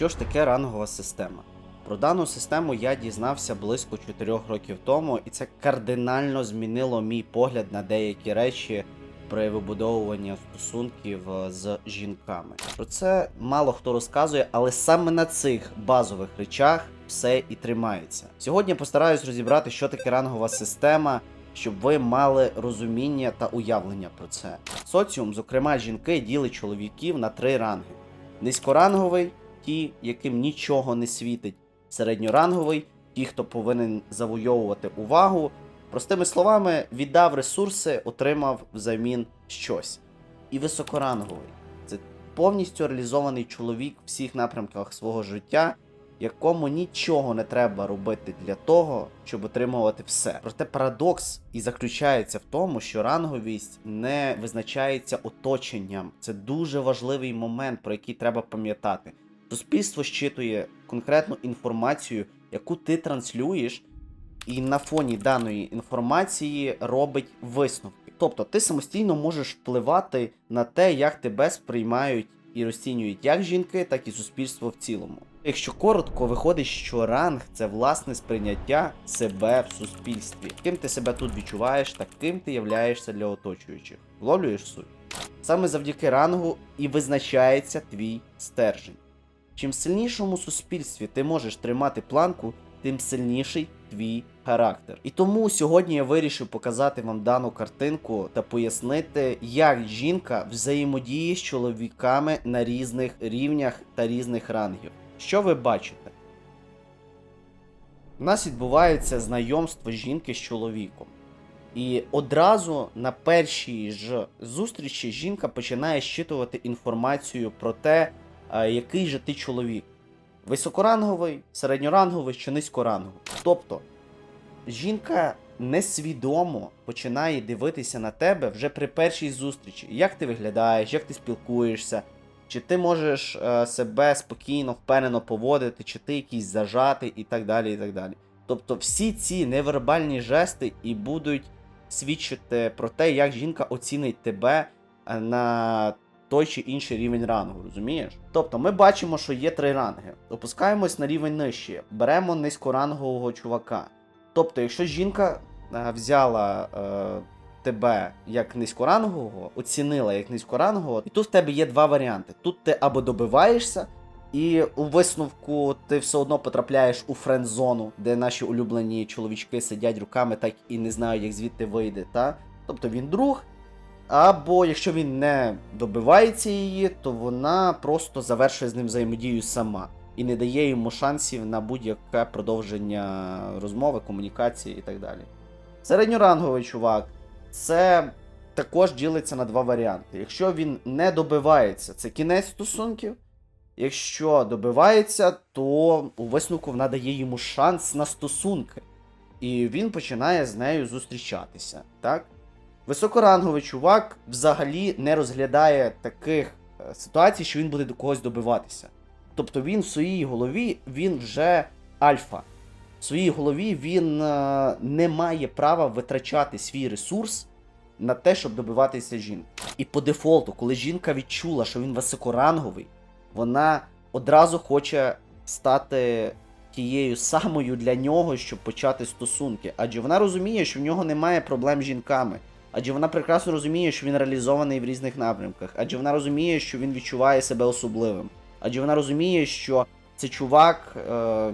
Що ж таке рангова система? Про дану систему я дізнався близько 4 років тому, і це кардинально змінило мій погляд на деякі речі при вибудовуванні стосунків е, з жінками. Про це мало хто розказує, але саме на цих базових речах все і тримається. Сьогодні постараюсь розібрати, що таке рангова система, щоб ви мали розуміння та уявлення про це. Соціум, зокрема жінки, ділить чоловіків на три ранги: низькоранговий ті, яким нічого не світить, середньоранговий ті, хто повинен завойовувати увагу. Простими словами, віддав ресурси, отримав взамін щось. І високоранговий це повністю реалізований чоловік в всіх напрямках свого життя, якому нічого не треба робити для того, щоб отримувати все. Проте парадокс і заключається в тому, що ранговість не визначається оточенням. Це дуже важливий момент, про який треба пам'ятати. Суспільство щитує конкретну інформацію, яку ти транслюєш, і на фоні даної інформації робить висновки. Тобто ти самостійно можеш впливати на те, як тебе сприймають і розцінюють як жінки, так і суспільство в цілому. Якщо коротко, виходить, що ранг це власне сприйняття себе в суспільстві. Ким ти себе тут відчуваєш, таким ти являєшся для оточуючих. Вловлюєш суть? Саме завдяки рангу і визначається твій стержень. Чим сильнішому суспільстві ти можеш тримати планку, тим сильніший твій характер. І тому сьогодні я вирішив показати вам дану картинку та пояснити, як жінка взаємодіє з чоловіками на різних рівнях та різних рангів. Що ви бачите? У нас відбувається знайомство жінки з чоловіком. І одразу на першій ж зустрічі жінка починає щитувати інформацію про те, який же ти чоловік. Високоранговий, середньоранговий чи низькоранговий. Тобто жінка несвідомо починає дивитися на тебе вже при першій зустрічі. Як ти виглядаєш, як ти спілкуєшся, чи ти можеш е, себе спокійно, впевнено поводити, чи ти якийсь зажатий і так далі. і так далі. Тобто всі ці невербальні жести і будуть свідчити про те, як жінка оцінить тебе е, на той чи інший рівень рангу, розумієш? Тобто ми бачимо, що є три ранги. Опускаємось на рівень нижче, беремо низькорангового чувака. Тобто, якщо жінка е, взяла е, тебе як низькорангового, оцінила як низькорангового, і тут в тебе є два варіанти. Тут ти або добиваєшся, і у висновку ти все одно потрапляєш у френд-зону, де наші улюблені чоловічки сидять руками, так і не знають, як звідти вийде. Та? Тобто він друг. Або якщо він не добивається її, то вона просто завершує з ним взаємодію сама і не дає йому шансів на будь-яке продовження розмови, комунікації і так далі. Середньоранговий чувак це також ділиться на два варіанти. Якщо він не добивається, це кінець стосунків. Якщо добивається, то у висновку вона дає йому шанс на стосунки. І він починає з нею зустрічатися. Так? Високоранговий чувак взагалі не розглядає таких е, ситуацій, що він буде до когось добиватися. Тобто він в своїй голові він вже альфа. В своїй голові він е, не має права витрачати свій ресурс на те, щоб добиватися жінки. І по дефолту, коли жінка відчула, що він високоранговий, вона одразу хоче стати тією самою для нього, щоб почати стосунки. Адже вона розуміє, що в нього немає проблем з жінками. Адже вона прекрасно розуміє, що він реалізований в різних напрямках. Адже вона розуміє, що він відчуває себе особливим. Адже вона розуміє, що це чувак, е,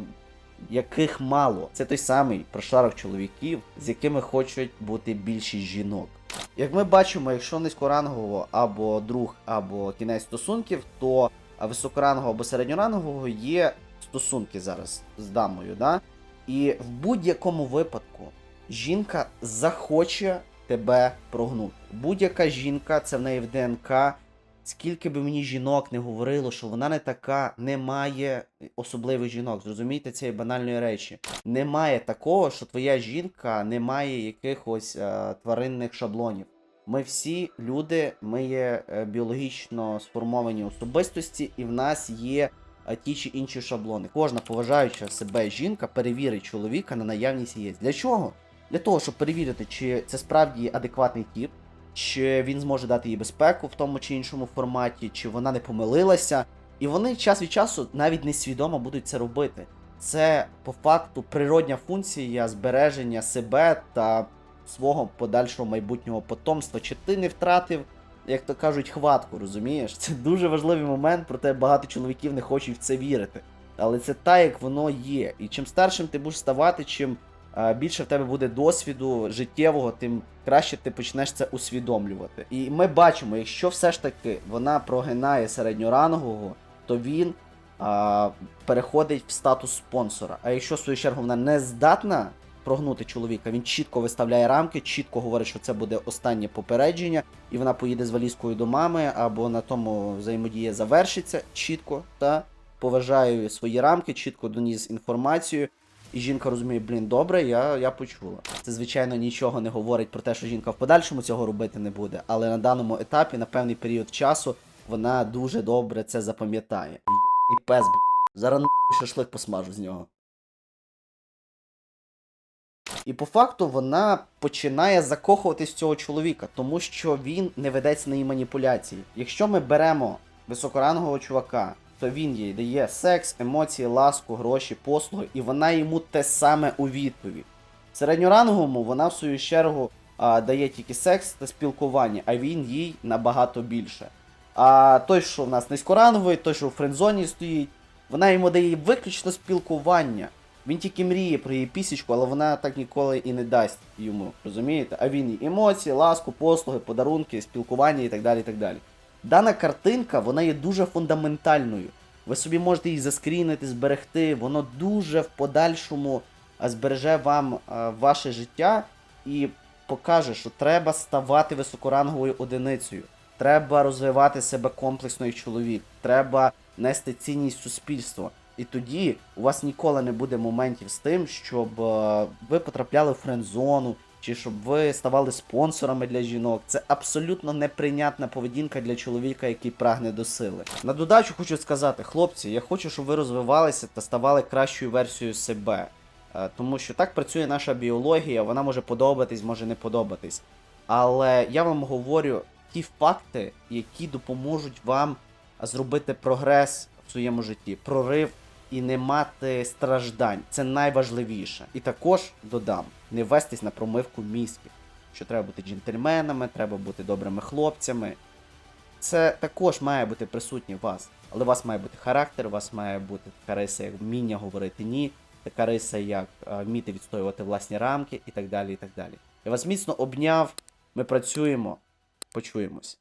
яких мало. Це той самий прошарок чоловіків, з якими хочуть бути більшість жінок. Як ми бачимо, якщо низькорангового або друг, або кінець стосунків, то високорангового або середньорангового є стосунки зараз з дамою. Да? І в будь-якому випадку жінка захоче тебе прогнути. Будь-яка жінка, це в неї в ДНК. Скільки би мені жінок не говорило, що вона не така, немає особливих жінок. Зрозумійте цієї банальної речі. Немає такого, що твоя жінка не має якихось е, тваринних шаблонів. Ми всі люди, ми є е, біологічно сформовані особистості, і в нас є е, ті чи інші шаблони. Кожна поважаюча себе жінка перевірить чоловіка на наявність яєць. Для чого? Для того, щоб перевірити, чи це справді адекватний тип, чи він зможе дати їй безпеку в тому чи іншому форматі, чи вона не помилилася, І вони час від часу навіть несвідомо будуть це робити. Це по факту природня функція збереження себе та свого подальшого майбутнього потомства. Чи ти не втратив, як то кажуть, хватку, розумієш? Це дуже важливий момент, проте багато чоловіків не хочуть в це вірити. Але це так, як воно є. І чим старшим ти будеш ставати, чим більше в тебе буде досвіду життєвого, тим краще ти почнеш це усвідомлювати. І ми бачимо, якщо все ж таки вона прогинає середньорангового, то він а, переходить в статус спонсора. А якщо в свою чергу вона не здатна прогнути чоловіка, він чітко виставляє рамки, чітко говорить, що це буде останнє попередження, і вона поїде з валізкою до мами, або на тому взаємодія завершиться чітко та поважаю свої рамки, чітко доніс інформацію. І жінка розуміє, блін, добре, я, я почула. Це, звичайно, нічого не говорить про те, що жінка в подальшому цього робити не буде, але на даному етапі, на певний період часу, вона дуже добре це запам'ятає. І пес, б***. Зараз нахуй шашлик посмажу з нього. І по факту вона починає закохуватись в цього чоловіка, тому що він не ведеться на її маніпуляції. Якщо ми беремо високорангового чувака, то він їй дає секс, емоції, ласку, гроші, послуги, і вона йому те саме у відповідь. Середньоранговому вона в свою чергу а, дає тільки секс та спілкування, а він їй набагато більше. А той, що в нас низькоранговий, той, що в френдзоні стоїть, вона йому дає виключно спілкування. Він тільки мріє про її пісічку, але вона так ніколи і не дасть йому, розумієте? А він їй емоції, ласку, послуги, подарунки, спілкування і так далі. і так далі. Дана картинка, вона є дуже фундаментальною. Ви собі можете її заскрінити, зберегти, воно дуже в подальшому збереже вам ваше життя і покаже, що треба ставати високоранговою одиницею. Треба розвивати себе комплексно як чоловік, треба нести цінність суспільства. І тоді у вас ніколи не буде моментів з тим, щоб ви потрапляли в френд-зону, чи щоб ви ставали спонсорами для жінок. Це абсолютно неприйнятна поведінка для чоловіка, який прагне до сили. На додачу хочу сказати, хлопці, я хочу, щоб ви розвивалися та ставали кращою версією себе. Е, Тому що так працює наша біологія, вона може подобатись, може не подобатись. Але я вам говорю ті факти, які допоможуть вам зробити прогрес в своєму житті, прорив і не мати страждань. Це найважливіше. І також додам: не вестись на промивку мізків, що треба бути джентльменами, треба бути добрими хлопцями. Це також має бути присутнє в вас. Але у вас має бути характер, у вас має бути така риса, як вміння говорити ні, така риса, як е, вміти відстоювати власні рамки і так далі. і так далі. Я вас міцно обняв. Ми працюємо. Почуємось.